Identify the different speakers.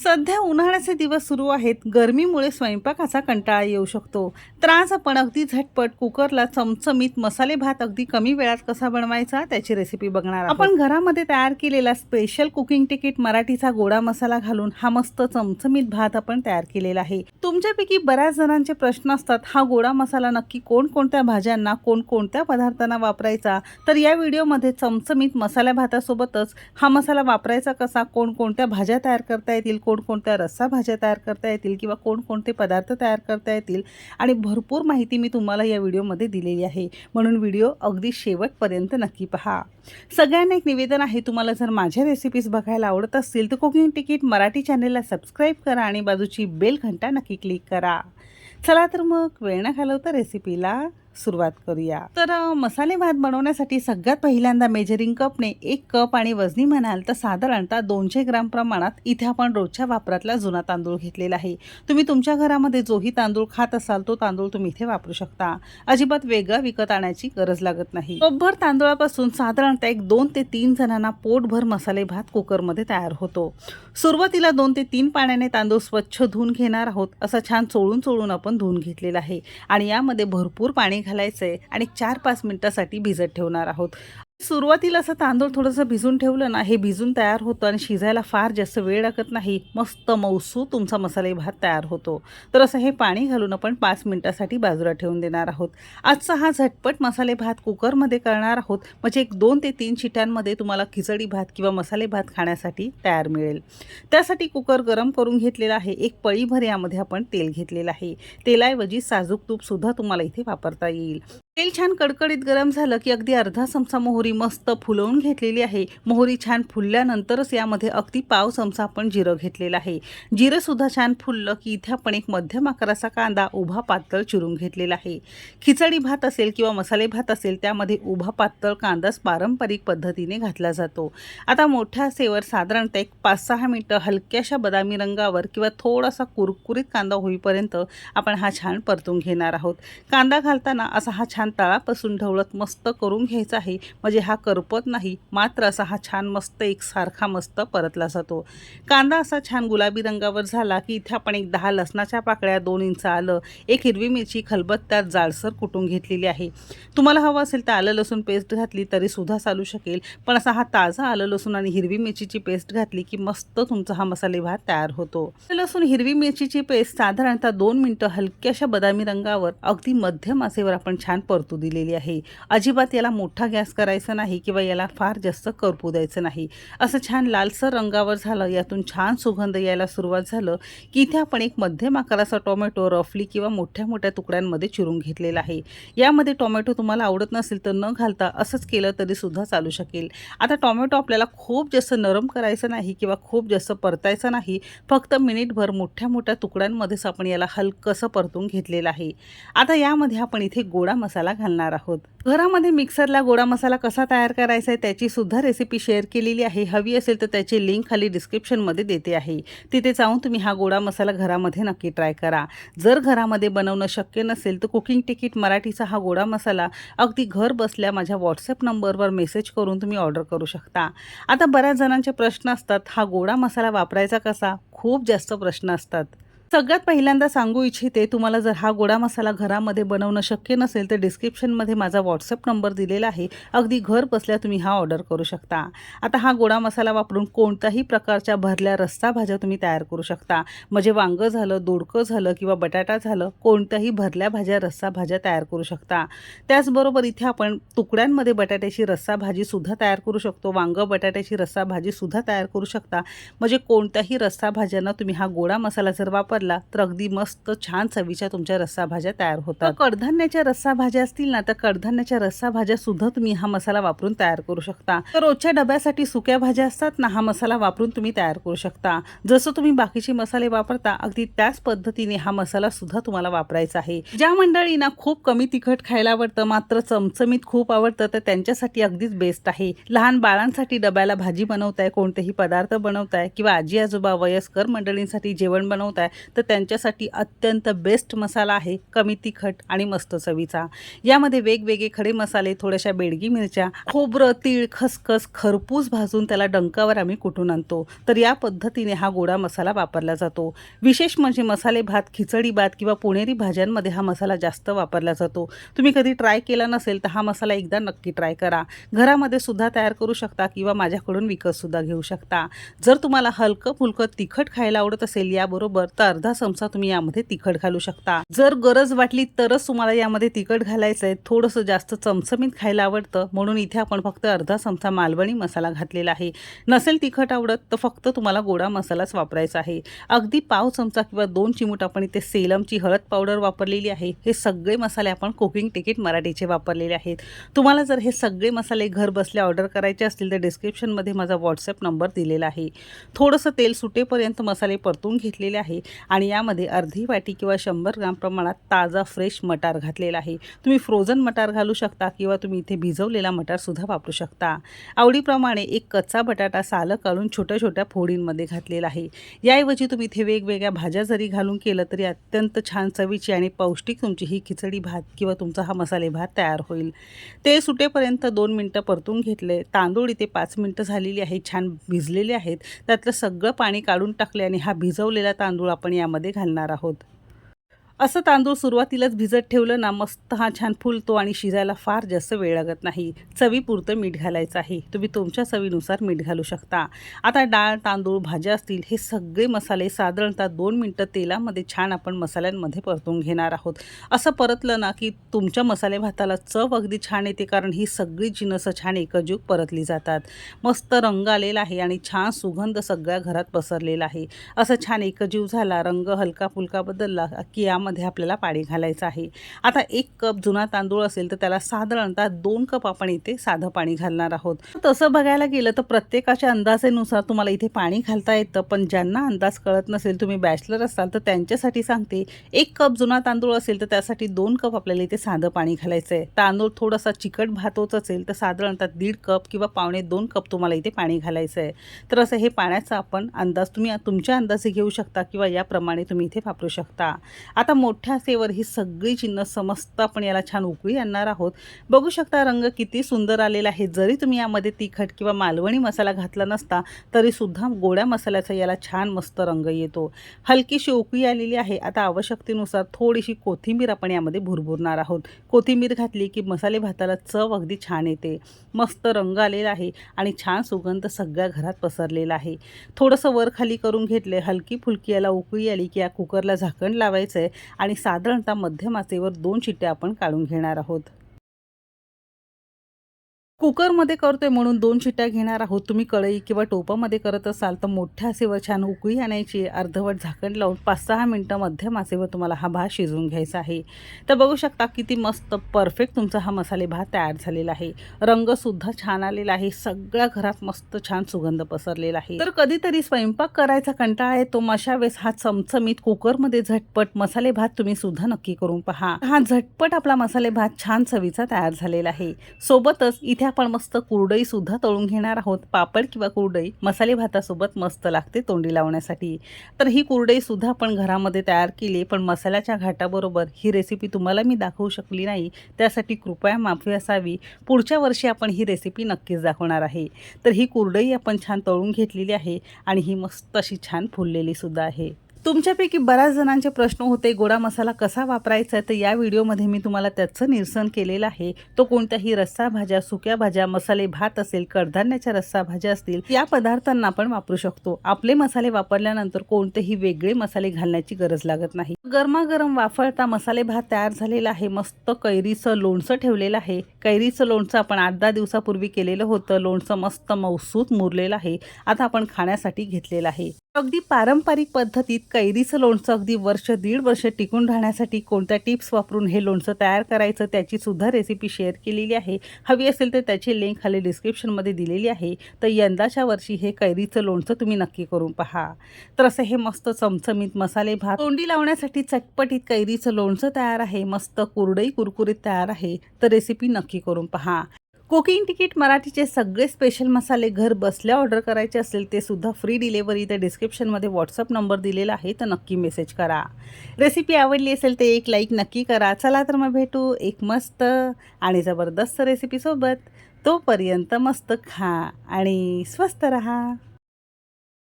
Speaker 1: सध्या उन्हाळ्याचे दिवस सुरू आहेत. गरमीमुळे स्वयंपाकाचा कंटाळा येऊ शकतो. त्रास आपण अगदी झटपट कुकरला चमचमीत मसाले भात अगदी कमी वेळात कसा बनवायचा त्याची रेसिपी बघणार आपण घरामध्ये तयार केलेला स्पेशल कुकिंग तिकीट मराठीचा गोडा मसाला घालून हा मस्त चमचमीत भात आपण तयार केलेला आहे. तुमच्यापैकी बऱ्याच जणांचे प्रश्न असतात हा गोडा मसाला नक्की कोणकोणत्या भाज्यांना कोणकोणत्या पदार्थांना वापरायचा? तर या व्हिडिओमध्ये चमचमीत मसाल्या भातासोबतच हा मसाला वापरायचा कसा कोणकोणत्या भाज्या तयार करता येतील कोणकोणत्या रस्सा भाज्या तयार करता येतील किंवा कोणकोणते पदार्थ तयार करता येतील आणि भरपूर माहिती मी तुम्हाला या व्हिडिओमध्ये दिलेली आहे. म्हणून व्हिडिओ अगदी शेवटपर्यंत नक्की पहा. सगळ्यांना एक निवेदन आहे तुम्हाला जर माझ्या रेसिपीज बघायला आवडत असतील तर कुकिंग तिकीट मराठी चॅनेलला सबस्क्राईब करा आणि बाजूची बेल घंटा नक्की क्लिक करा. चला तर मग वेळ न घालवता रेसिपीला सुरुवात करूया. तर मसाले भात बनवण्यासाठी सगळ्यात पहिल्यांदा मेजरिंग कपने एक कप आणि वजनी म्हणाल तर साधारणतः दोनशे ग्राम प्रमाणात इथे आपण रोजच्या वापरातला जुना तांदूळ घेतलेला आहे. तुम्ही तुमच्या घरामध्ये जोही तांदूळ खात असाल तो तांदूळ तुम्ही इथे वापरू शकता. अजिबात वेगळा विकत आणायची गरज लागत नाही. कपभर तांदूळापासून साधारणतः एक दोन ते तीन जणांना पोटभर मसाले भात कुकरमध्ये तयार होतो. सुरुवातीला दोन ते तीन पाण्याने तांदूळ स्वच्छ धुवून घेणार आहोत असं छान चोळून चोळून आपण धुवून घेतलेलं आहे. आणि यामध्ये भरपूर पाणी घालायचं आहे आणि चार पाच मिनिटासाठी भिजत ठेवणार आहोत. सुरुवातीला असं तांदूळ थोडंसं भिजून ठेवलं ना हे भिजून तयार होतं आणि शिजायला फार जास्त वेळ लागत नाही. मस्त मौसू तुमचा मसाले भात तयार होतो. तर असं हे पाणी घालून आपण पाच मिनिटासाठी बाजूला ठेवून देणार आहोत. आजचा हा झटपट मसाले भात कुकरमध्ये करणार आहोत. म्हणजे एक दोन ते तीन शिट्यांमध्ये तुम्हाला खिचडी भात किंवा मसाले भात खाण्यासाठी तयार मिळेल. त्यासाठी कुकर गरम करून घेतलेला आहे. एक पळीभर यामध्ये आपण तेल घेतलेलं आहे. तेलाऐवजी साजूक तूपसुद्धा तुम्हाला इथे वापरता येईल. तेल छान कडकडीत गरम झालं की अगदी अर्धा चमचा मोहरी मस्त फुलवून घेतलेली आहे. मोहरी छान फुलल्यानंतरच यामध्ये अगदी पाव चमचा आपण जिरं घेतलेलं आहे. जिरं सुद्धा छान फुललं की इथे आपण एक मध्यम आकाराचा कांदा उभा पातळ चिरून घेतलेला आहे. खिचडी भात असेल किंवा मसाले भात असेल त्यामध्ये उभा पातळ कांदाच पारंपरिक पद्धतीने घातला जातो. आता मोठ्या सेवर साधारणतः एक पाच सहा मिनटं हलक्याशा बदामी रंगावर किंवा थोडासा कुरकुरीत कांदा होईपर्यंत आपण हा छान परतून घेणार आहोत. कांदा घालताना असा हा छान तळापासून ढवळत मस्त करून घ्यायचा आहे. म्हणजे हा करपत नाही मात्र असा हा छान मस्त एक सारखा मस्त परतला जातो. कांदा असा छान गुलाबी रंगावर झाला की इथे आपण एक दहा लसणाच्या पाकळ्या दोन इंच आलं एक हिरवी मिरची खलबत्त्यात जाडसर कुटून घेतलेली आहे. तुम्हाला हवं असेल तर आलं लसूण पेस्ट घातली तरी सुद्धा चालू शकेल पण असा हा ताजा आलं लसूण आणि हिरवी मिरचीची पेस्ट घातली की मस्त तुमचा हा मसाले भात तयार होतो. लसूण हिरवी मिरचीची पेस्ट साधारणतः दोन मिनटं हलक्याशा बदामी रंगावर अगदी मध्यम आसेवर आपण छान तरतूद दिलेली आहे. अजिबात याला मोठा गॅस करायचा नाही किंवा याला फार जास्त करपू द्यायचं नाही. असं छान लालसर रंगावर झालं यातून छान सुगंध यायला सुरुवात झालं की इथे आपण एक मध्यम आकाराचा टोमॅटो रफली किंवा मोठ्या मोठ्या तुकड्यांमध्ये चिरून घेतलेला आहे. यामध्ये टोमॅटो तुम्हाला आवडत नसेल तर न घालता असंच केलं तरी सुद्धा चालू शकेल. आता टोमॅटो आपल्याला खूप जास्त नरम करायचं नाही किंवा खूप जास्त परतायचं नाही फक्त मिनिटभर मोठ्या मोठ्या तुकड्यांमध्येच आपण याला हलकंसं परतून घेतलेलं आहे. आता यामध्ये आपण इथे गोडा मसाला घालणार आहोत. घरामध्ये मिक्सरला गोडा मसाला कसा तयार करायचा आहे त्याची सुद्धा रेसिपी शेअर केलेली आहे. हवी असेल तर त्याची लिंक खाली डिस्क्रिप्शनमध्ये देते आहे. तिथे जाऊन तुम्ही हा गोडा मसाला घरामध्ये नक्की ट्राय करा. जर घरामध्ये बनवणं शक्य नसेल तर कुकिंग तिकीट मराठीचा हा गोडा मसाला अगदी घर बसल्या माझ्या व्हॉट्सअप नंबरवर मेसेज करून तुम्ही ऑर्डर करू शकता. आता बऱ्याच जणांचे प्रश्न असतात हा गोडा मसाला वापरायचा कसा? खूप जास्त प्रश्न असतात. सगळ्यात पहिल्यांदा सांगू इच्छिते तुम्हाला जर हा गोडा मसाला घरामध्ये बनवणं शक्य नसेल तर डिस्क्रिप्शनमध्ये माझा व्हॉट्सअप नंबर दिलेला आहे. अगदी घर बसल्या तुम्ही हा ऑर्डर करू शकता. आता हा गोडा मसाला वापरून कोणत्याही प्रकारच्या भरल्या रस्सा भाज्या तुम्ही तयार करू शकता. म्हणजे वांगं झालं दोडकं झालं किंवा बटाटा झालं कोणत्याही भरल्या भाज्या रस्सा भाज्या तयार करू शकता. त्याचबरोबर इथे आपण तुकड्यांमध्ये बटाट्याची रस्सा भाजीसुद्धा तयार करू शकतो. वांगं बटाट्याची रस्सा भाजीसुद्धा तयार करू शकता. म्हणजे कोणत्याही रस्सा भाज्यांना तुम्ही हा गोडा मसाला जर वापर वापरला तर अगदी मस्त छान चवीच्या तुमच्या रस्सा भाज्या तयार होतात. कडधान्याच्या रस्सा भाज्या असतील ना तर कडधान्याच्या रस्सा भाज्या सुद्धा तुम्ही हा मसाला वापरून तयार करू शकता. तर रोजच्या डब्यासाठी सुक्या भाज्या असतात ना हा मसाला वापरून तुम्ही तयार करू शकता. जसं तुम्ही बाकीचे मसाले वापरता अगदी त्याच पद्धतीने हा मसाला सुद्धा तुम्हाला वापरायचा आहे. ज्या मंडळींना खूप कमी तिखट खायला आवडतं मात्र चमचमीत खूप आवडतं तर त्यांच्यासाठी अगदीच बेस्ट आहे. लहान बाळांसाठी डब्याला भाजी बनवताय कोणतेही पदार्थ बनवताय किंवा आजी आजोबा वयस्कर मंडळींसाठी जेवण बनवताय तर त्यांच्यासाठी अत्यंत बेस्ट मसाला आहे कमी तिखट आणि मस्त चवीचा. यामध्ये वेगवेगळे खडे मसाले थोड्याशा बेडगी मिरच्या खोबरं तीळ खसखस खरपूस भाजून त्याला डंकावर आम्ही कुठून आणतो? तर या पद्धतीने हा गोडा मसाला वापरला जातो. विशेष म्हणजे मसाले भात खिचडी भात किंवा पुणेरी भाज्यांमध्ये हा मसाला जास्त वापरला जातो. तुम्ही कधी ट्राय केला नसेल तर हा मसाला एकदा नक्की ट्राय करा. घरामध्ये सुद्धा तयार करू शकता किंवा माझ्याकडून विकत सुद्धा घेऊ शकता. जर तुम्हाला हलकं फुलकं तिखट खायला आवडत असेल याबरोबर तर अर्धा चमचा तुम्ही यामध्ये तिखट घालू शकता. जर गरज वाटली तरच तुम्हाला यामध्ये तिखट घालायचं आहे थोडंसं जास्त चमचमीत खायला आवडतं. म्हणून इथे आपण फक्त अर्धा चमचा मालवणी मसाला घातलेला आहे. नसेल तिखट आवडत तर फक्त तुम्हाला गोडा मसालाच वापरायचा आहे. अगदी पाव चमचा किंवा दोन चिमूट आपण इथे सेलमची हळद पावडर वापरलेली आहे. हे सगळे मसाले आपण कुकिंग तिकीट मराठीचे वापरलेले आहेत. तुम्हाला जर हे सगळे मसाले घर बसल्या ऑर्डर करायचे असतील तर डिस्क्रिप्शनमध्ये माझा व्हॉट्सअप नंबर दिलेला आहे. थोडंसं तेल सुटेपर्यंत मसाले परतून घेतलेले आहे. आणि यामध्ये अर्धी वाटी किंवा शंभर ग्राम प्रमाणात ताजा फ्रेश मटार घातलेला आहे. तुम्ही फ्रोझन मटार घालू शकता किंवा तुम्ही इथे भिजवलेला मटारसुद्धा वापरू शकता. आवडीप्रमाणे एक कच्चा बटाटा सालं काढून छोट्या छोट्या फोडींमध्ये घातलेला आहे. याऐवजी तुम्ही इथे वेगवेगळ्या भाज्या जरी घालून केलं तरी अत्यंत छान चवीची आणि पौष्टिक तुमची ही खिचडी भात किंवा तुमचा हा मसाले भात तयार होईल. ते सुटेपर्यंत दोन मिनटं परतून घेतले. तांदूळ इथे पाच मिनटं झालेली आहे. छान भिजलेले आहेत. त्यातलं सगळं पाणी काढून टाकले आणि हा भिजवलेला तांदूळ आपण यामध्ये घालणार आहोत. असं तांदूळ सुरुवातीलाच भिजत ठेवलं ना मस्त हा छान फुलतो आणि शिजायला फार जास्त वेळ लागत नाही. चवीपुरतं मीठ घालायचं आहे. तुम्ही तुमच्या चवीनुसार मीठ घालू शकता. आता डाळ तांदूळ भाज्या असतील हे सगळे मसाले साधारणतः दोन मिनटं तेलामध्ये छान आपण मसाल्यांमध्ये परतून घेणार आहोत. असं परतलं ना की तुमच्या मसाले भाताला चव अगदी छान येते कारण ही सगळी जिनसं छान एकजूग परतली जातात. मस्त रंग आलेला आहे आणि छान सुगंध सगळ्या घरात पसरलेला आहे. असं छान एकजीव झाला रंग हलका फुलका बदलला की यामध्ये मध्ये आपल्याला पाणी घालायचं आहे. आता एक कप जुना तांदूळ असेल तर त्याला साधारणतः दोन कप आपण इथे साधं पाणी घालणार आहोत. तसं बघायला गेलं तर प्रत्येकाच्या अंदाजेनुसार तुम्हाला इथे पाणी घालता येतं पण ज्यांना अंदाज कळत नसेल तुम्ही बॅचलर असाल तर त्यांच्यासाठी सांगते एक कप जुना तांदूळ असेल तर त्यासाठी दोन कप आपल्याला इथे साधं पाणी घालायचं आहे. तांदूळ थोडासा चिकट भातोच असेल तर साधारणतः दीड कप किंवा पावणे दोन कप तुम्हाला इथे पाणी घालायचं आहे. तर असं हे पाण्याचा आपण अंदाज तुम्ही तुमच्या अंदाजे घेऊ शकता किंवा याप्रमाणे तुम्ही इथे वापरू शकता. आता मोठ्या सेवर ही सगळी चिन्ह समस्त आपण याला छान उकळी आणणार आहोत. बघू शकता रंग किती सुंदर आलेला आहे. जरी तुम्ही यामध्ये तिखट किंवा मालवणी मसाला घातला नसता तरी सुद्धा गोड्या मसाल्याचा याला छान मस्त रंग येतो. हलकीशी उकळी आलेली आहे. आता आवश्यकतेनुसार थोडीशी कोथिंबीर आपण यामध्ये भुरभुरणार आहोत. कोथिंबीर घातली की मसाले भाताला चव अगदी छान येते. मस्त रंग आलेला आहे आणि छान सुगंध सगळ्या घरात पसरलेला आहे. थोडंसं वर खाली करून घेतले हलकी फुलकी याला उकळी आली की या कुकरला झाकण लावायचं आहे आणि साधारणतः मध्यम आचेवर दोन शिट्ट्या आपण काढून घेणार आहोत. कुकरमध्ये करतोय म्हणून दोन शिट्ट्या घेणार आहोत. तुम्ही कढई किंवा टोपामध्ये करत असाल तर मोठ्या आसेवर छान उकळी आणायची. अर्धवट झाकण लावून पाच सहा मिनटं मध्यम आसेवर तुम्हाला हा भात शिजवून घ्यायचा आहे. तर बघू शकता किती मस्त परफेक्ट तुमचा हा मसाले भात तयार झालेला आहे. रंगसुद्धा छान आलेला आहे. सगळ्या घरात मस्त छान सुगंध पसरलेला आहे. तर कधीतरी स्वयंपाक करायचा कंटाळा येतो. मशा वेळेस हा चमचमीत कुकरमध्ये झटपट मसाले भात तुम्ही सुद्धा नक्की करून पहा. हा झटपट आपला मसाले भात छान चवीचा तयार झालेला आहे. सोबतच इथे आपण आपण मस्त कुरडई सुद्धा तळून घेणार आहोत. पापड किंवा कुरडई मसाले भातासोबत मस्त लागते तोंडी लावण्यासाठी. तर ही कुरडई सुद्धा आपण घरामध्ये तयार केली पण मसाल्याच्या घाटाबरोबर ही रेसिपी तुम्हाला मी दाखवू शकली नाही. त्यासाठी कृपया माफी असावी. पुढच्या वर्षी आपण ही रेसिपी नक्कीच दाखवणार आहे. तर ही कुरडई आपण छान तळून घेतलेली आहे आणि ही मस्त अशी छान फुललेली सुद्धा आहे. तुमच्यापैकी बऱ्याच जणांचे प्रश्न होते गोडा मसाला कसा वापरायचा आहे? तर या व्हिडिओमध्ये मी तुम्हाला त्याचं निरसन केलेलं आहे. तो कोणत्याही रस्सा भाज्या सुक्या भाज्या मसाले भात असेल कडधान्याच्या रस्सा भाज्या असतील या पदार्थांना आपण वापरू शकतो. आपले मसाले वापरल्यानंतर कोणतेही वेगळे मसाले घालण्याची गरज लागत नाही. गरमागरम वाफळता मसाले भात तयार झालेला आहे. मस्त कैरीचं लोणचं ठेवलेलं आहे. कैरीचं लोणचं आपण आठ दहा दिवसापूर्वी केलेलं होतं. लोणचं मस्त मौसूत मुरलेलं आहे. आता आपण खाण्यासाठी घेतलेलं आहे. अगदी पारंपरिक पद्धतीत कैरीचं लोणचं अगदी वर्ष दीड वर्ष टिकून राहण्यासाठी कोणत्या टिप्स वापरून हे लोणचं तयार करायचं त्याची सुद्धा रेसिपी शेअर केलेली आहे. हवी असेल तर त्याची लिंक खाली डिस्क्रिप्शनमध्ये दिलेली आहे. तर यंदाच्या वर्षी हे कैरीचं लोणचं तुम्ही नक्की करून पहा. तर असं हे मस्त चमचमीत मसाले भात. तोंडी लावण्यासाठी चटपटीत कैरीचं लोणचं तयार आहे. मस्त कुरडई कुरकुरीत तयार आहे. तर रेसिपी नक्की करून पहा. कुकिंग तिकीट मराठीचे सगळे स्पेशल मसाले घर बसल्या ऑर्डर करायचे असेल ते सुद्धा फ्री डिलेवरी तर डिस्क्रिप्शनमध्ये व्हॉट्सअप नंबर दिलेला आहे तर नक्की मेसेज करा. रेसिपी आवडली असेल तर एक लाईक नक्की करा. चला तर मग भेटू एक मस्त आणि जबरदस्त रेसिपीसोबत तोपर्यंत मस्त खा आणि स्वस्त रहा.